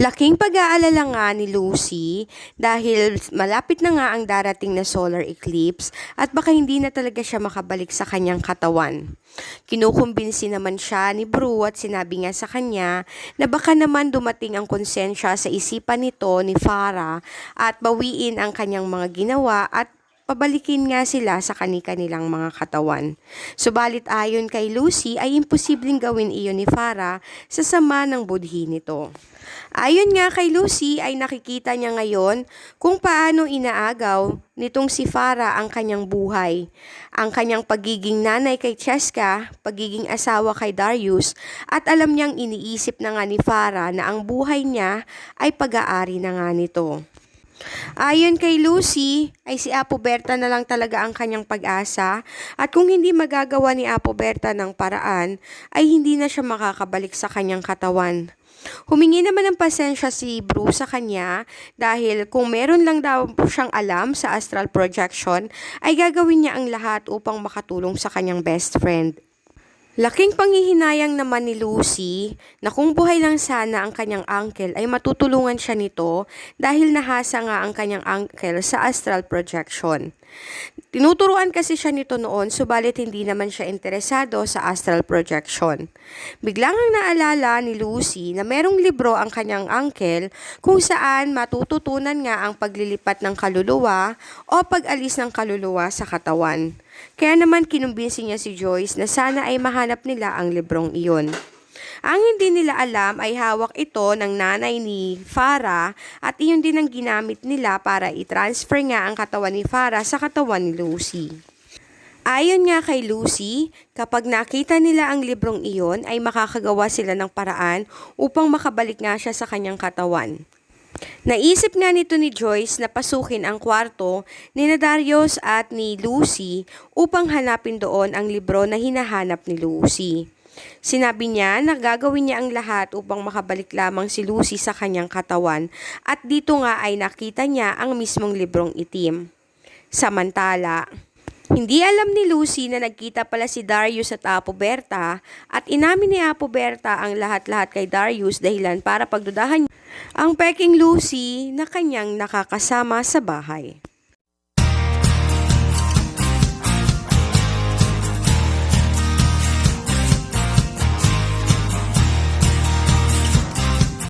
Laking pag-aalala nga ni Lucy dahil malapit na nga ang darating na solar eclipse at baka hindi na talaga siya makabalik sa kanyang katawan. Kinukumbinsi naman siya ni Bru at sinabi nga sa kanya na baka naman dumating ang konsensya sa isipan nito ni Farah at bawiin ang kanyang mga ginawa at pabalikin nga sila sa kani-kanilang mga katawan. Subalit ayon kay Lucy ay imposibleng gawin iyon ni Farah sa sama ng budhi nito. Ayon nga kay Lucy ay nakikita niya ngayon kung paano inaagaw nitong si Farah ang kanyang buhay. Ang kanyang pagiging nanay kay Cheska, pagiging asawa kay Darius, at alam niyang iniisip na nga ni Farah na ang buhay niya ay pag-aari na nga nito. Ayon kay Lucy, ay si Apo Berta na lang talaga ang kanyang pag-asa at kung hindi magagawa ni Apo Berta ng paraan, ay hindi na siya makakabalik sa kanyang katawan. Humingi naman ng pasensya si Bruce sa kanya dahil kung meron lang daw siyang alam sa astral projection, ay gagawin niya ang lahat upang makatulong sa kanyang best friend. Laking panghihinayang naman ni Lucy na kung buhay lang sana ang kanyang uncle ay matutulungan siya nito dahil nahasa nga ang kanyang uncle sa astral projection. Tinuturuan kasi siya nito noon subalit hindi naman siya interesado sa astral projection. Biglang ang naalala ni Lucy na merong libro ang kanyang uncle kung saan matututunan nga ang paglilipat ng kaluluwa o pag-alis ng kaluluwa sa katawan. Kaya naman kinumbinsi niya si Joyce na sana ay mahanap nila ang librong iyon. Ang hindi nila alam ay hawak ito ng nanay ni Farah at iyon din ang ginamit nila para i-transfer nga ang katawan ni Farah sa katawan ni Lucy. Ayon nga kay Lucy, kapag nakita nila ang librong iyon ay makakagawa sila ng paraan upang makabalik nga siya sa kanyang katawan. Naisip nga nito ni Joyce na pasukin ang kwarto ni na Darius at ni Lucy upang hanapin doon ang libro na hinahanap ni Lucy. Sinabi niya na gagawin niya ang lahat upang makabalik lamang si Lucy sa kanyang katawan at dito nga ay nakita niya ang mismong librong itim. Samantala, hindi alam ni Lucy na nagkita pala si Darius at Apo Berta at inamin ni Apo Berta ang lahat-lahat kay Darius dahilan para pagdudahan ang peking Lucy na kanyang nakakasama sa bahay.